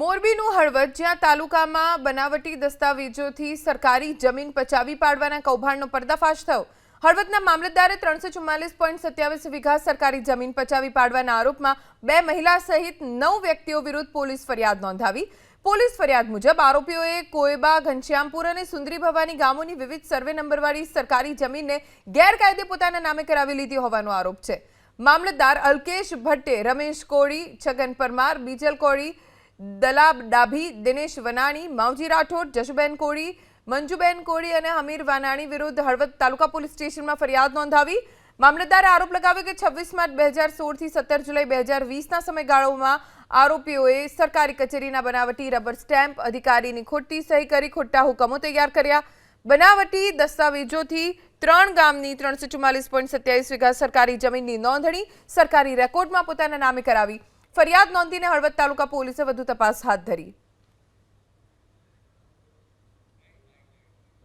મોરબીનું હળવદ, જ્યાં તાલુકામાં બનાવટી દસ્તાવેજોથી સરકારી જમીન પચાવી પાડવાના કૌભાંડનો પર્દાફાશ થયો. હળવદના મામલતદારે ત્રણસો ચુમ્માલીસ પોઈન્ટ સત્યાવીસ વીઘા સરકારી જમીન પચાવી પાડવાના આરોપમાં બે મહિલા સહિત નવ વ્યક્તિઓ વિરુદ્ધ પોલીસ ફરિયાદ નોંધાવી. પોલીસ ફરિયાદ મુજબ આરોપીઓએ કોયબા, ઘનશ્યામપુર અને સુંદરી ભવાની ગામોની વિવિધ સર્વે નંબરવાળી સરકારી જમીનને ગેરકાયદે પોતાના નામે કરાવી લીધી હોવાનો આરોપ છે. મામલતદાર અલ્કેશ ભટ્ટે, રમેશ કોળી, છગન પરમાર, બીજલ કોળી દલાબ ડાભી, દિનેશ વનાણી, માવજી રાઠોડ જશુબેન કોળી, મંજુબેન કોળી અને હમીર વાનાણી વિરુદ્ધ હળવદ તાલુકા પોલીસ સ્ટેશનમાં ફરિયાદ નોંધાવી. મામલતદારે આરોપ લગાવ્યો કે છવ્વીસ માર્ચ બે હજાર સોળથી સત્તર જુલાઈ બે હજાર વીસના સમયગાળામાં આરોપીઓએ સરકારી કચેરીના બનાવટી રબર સ્ટેમ્પ, અધિકારીની ખોટી સહી કરી, ખોટા હુકમો તૈયાર કર્યા. બનાવટી દસ્તાવેજોથી ત્રણ ગામની ત્રણસો ચુમ્માલીસ પોઈન્ટ સત્યાવીસ વીઘા સરકારી જમીનની નોંધણી સરકારી રેકોર્ડમાં પોતાના નામે કરાવી. ફરિયાદ નોંધીને હળવદ તાલુકા પોલીસે વધુ તપાસ હાથ ધરી.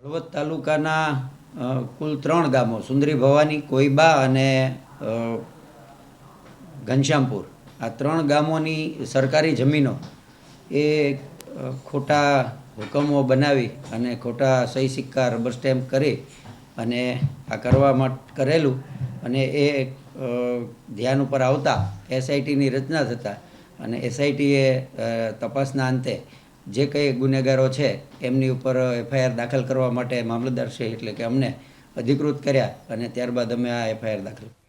હળવદ તાલુકાના કુલ ત્રણ ગામો, સુંદરી ભવાની, કોઈબા અને ઘનશ્યામપુર. આ ત્રણ ગામોની સરકારી જમીનો એ ખોટા હુકમો બનાવી અને ખોટા સહી સિક્કા, રબર સ્ટેમ્પ કરી અને આ કરવા કરેલું અને એ ધ્યાન ઉપર આવતા એસઆઈટીની રચના થતાં અને એસઆઈટીએ તપાસના અંતે જે કંઈ ગુનેગારો છે એમની ઉપર એફઆઈઆર દાખલ કરવા માટે મામલતદાર છે એટલે કે અમને અધિકૃત કર્યા અને ત્યારબાદ અમે આ એફઆઈઆર દાખલ